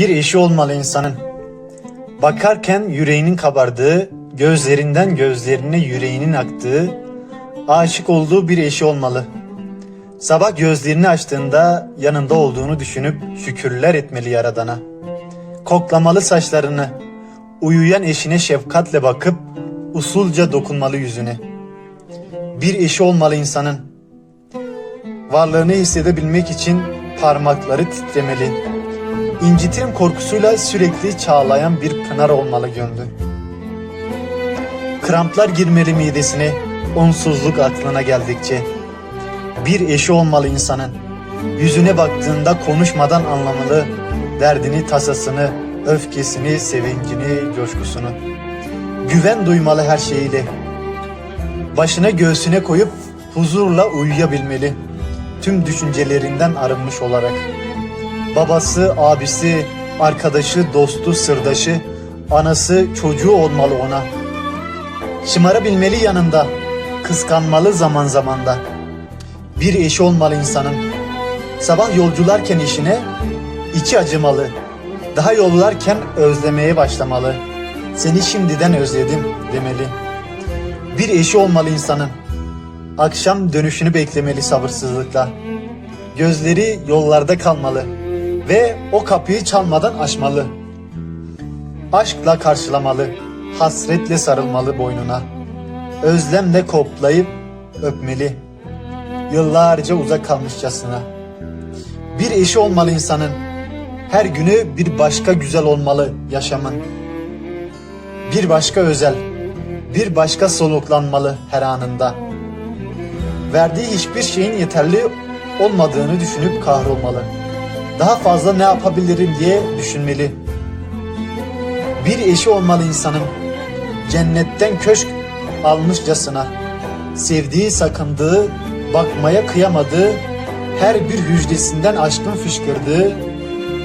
Bir eşi olmalı insanın. Bakarken yüreğinin kabardığı, gözlerinden gözlerine yüreğinin aktığı, aşık olduğu bir eşi olmalı. Sabah gözlerini açtığında yanında olduğunu düşünüp şükürler etmeli Yaradan'a. Koklamalı saçlarını, uyuyan eşine şefkatle bakıp usulca dokunmalı yüzüne. Bir eşi olmalı insanın. Varlığını hissedebilmek için parmakları titremeli. İncitirim korkusuyla sürekli çağlayan bir pınar olmalı gönlü. Kramplar girmeli midesine, onsuzluk aklına geldikçe. Bir eşi olmalı insanın. Yüzüne baktığında konuşmadan anlamalı, derdini, tasasını, öfkesini, sevincini, coşkusunu. Güven duymalı her şeyiyle. Başına göğsüne koyup huzurla uyuyabilmeli. Tüm düşüncelerinden arınmış olarak. Babası, abisi, arkadaşı, dostu, sırdaşı, anası, çocuğu olmalı ona. Şımarabilmeli yanında, kıskanmalı zaman zamanda. Bir eşi olmalı insanın. Sabah yolcularken işine içi acımalı. Daha yollarken özlemeye başlamalı. Seni şimdiden özledim demeli. Bir eşi olmalı insanın. Akşam dönüşünü beklemeli sabırsızlıkla. Gözleri yollarda kalmalı ve o kapıyı çalmadan açmalı. Aşkla karşılamalı, hasretle sarılmalı boynuna. Özlemle koplayıp öpmeli. Yıllarca uzak kalmışçasına. Bir eşi olmalı insanın. Her günü bir başka güzel olmalı yaşamın. Bir başka özel, bir başka soluklanmalı her anında. Verdiği hiçbir şeyin yeterli olmadığını düşünüp kahrolmalı. Daha fazla ne yapabilirim diye düşünmeli. Bir eşi olmalı insanın. Cennetten köşk almışçasına. Sevdiği, sakındığı, bakmaya kıyamadığı, her bir hücresinden aşkın fışkırdığı,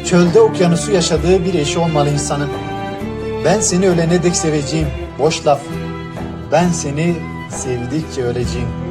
çölde okyanusu yaşadığı bir eşi olmalı insanın. Ben seni ölene dek seveceğim. Boş laf. Ben seni sevdikçe öleceğim.